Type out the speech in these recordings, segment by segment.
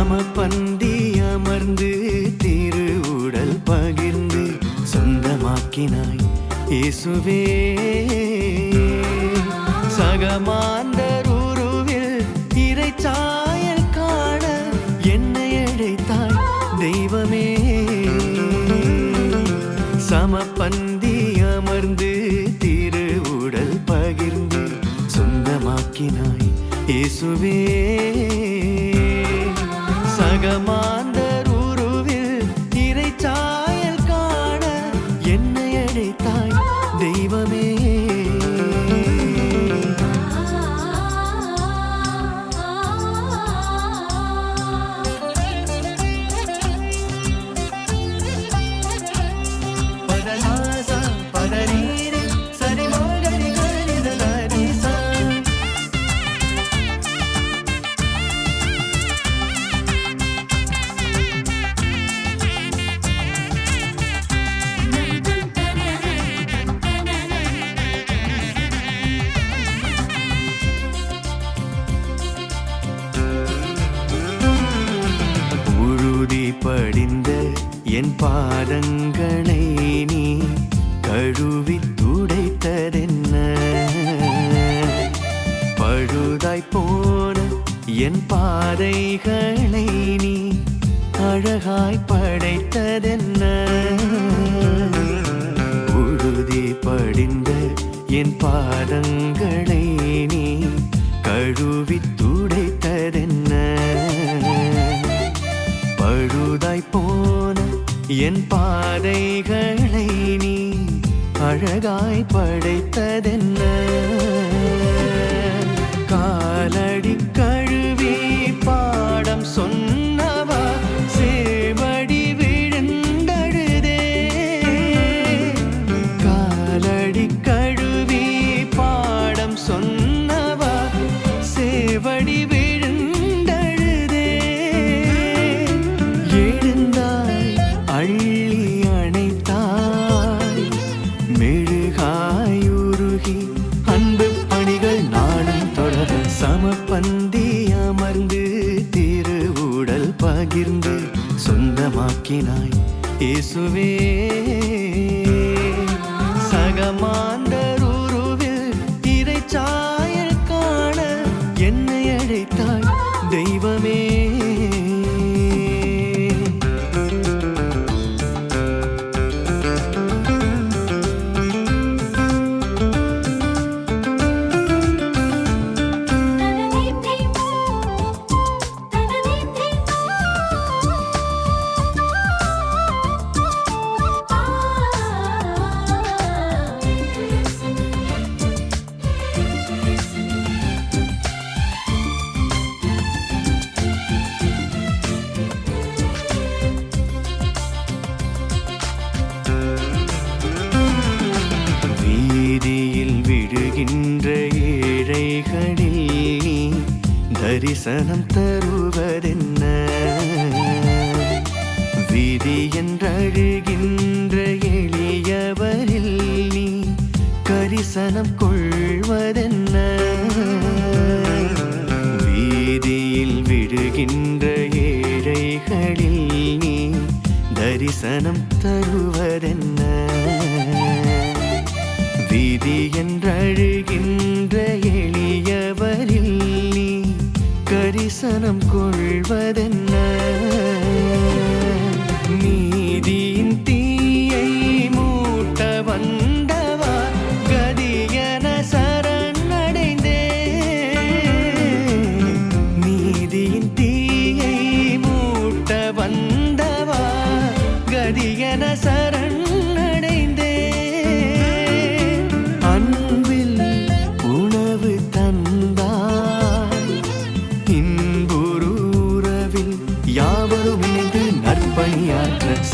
சமபந்தி அமர்ந்து திரு உடல் பகிர்ந்து சொந்தமாக்கினாய் இயேசுவே. சகமாந்தர் உருவில் இறைச்சாயல் காண என்னை அழைத்தாய் தெய்வமே. சம பந்தி அமர்ந்து திரு உடல் பகிர்ந்து சொந்தமாக்கினாய் இயேசுவே. சகமாந்தர் என் பாதங்களை நீ கழுவி துடைத்ததென்ன? பழுதாய் போன என் பாதைகளை நீ அழகாய் படைத்ததென்ன? உழுதி படிந்த என் பாதங்களை நீ கழுவி துடைத்ததென்ன? பழுதாய் போன என் பாதைகளை நீ அழகாய் படைத்ததென்ன? காலடி கழுவி பாடம் சொன்ன சொந்தமாக்கினாய் இயேசுவே. விழுகின்ற ஏழைகளில் தரிசனம் தருவதென்ன? விதி என்றழுகின்ற எளியவரில் நீ கரிசனம் கொள்வதென்ன? வீதியில் விழுகின்ற ஏழைகளில் நீ தரிசனம் தருவதென்ன? வீதி என்றழுகின்ற எளியவரில் நீ கரிசனம் கொள்வதென்ன? நீதியின் தீயை மூட்ட வந்தவா? கதியன சரணடைந்தே. நீதியின் தீயை மூட்ட வந்தவா? கதியன சரணடைந்தே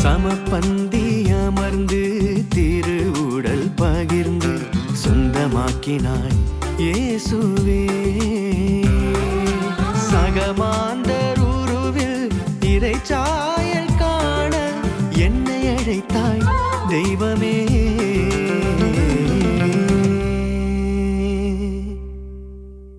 சமப்பந்தி அமர்ந்து திரு உடல் பகிர்ந்து சொந்தமாக்கினாய் இயேசுவே.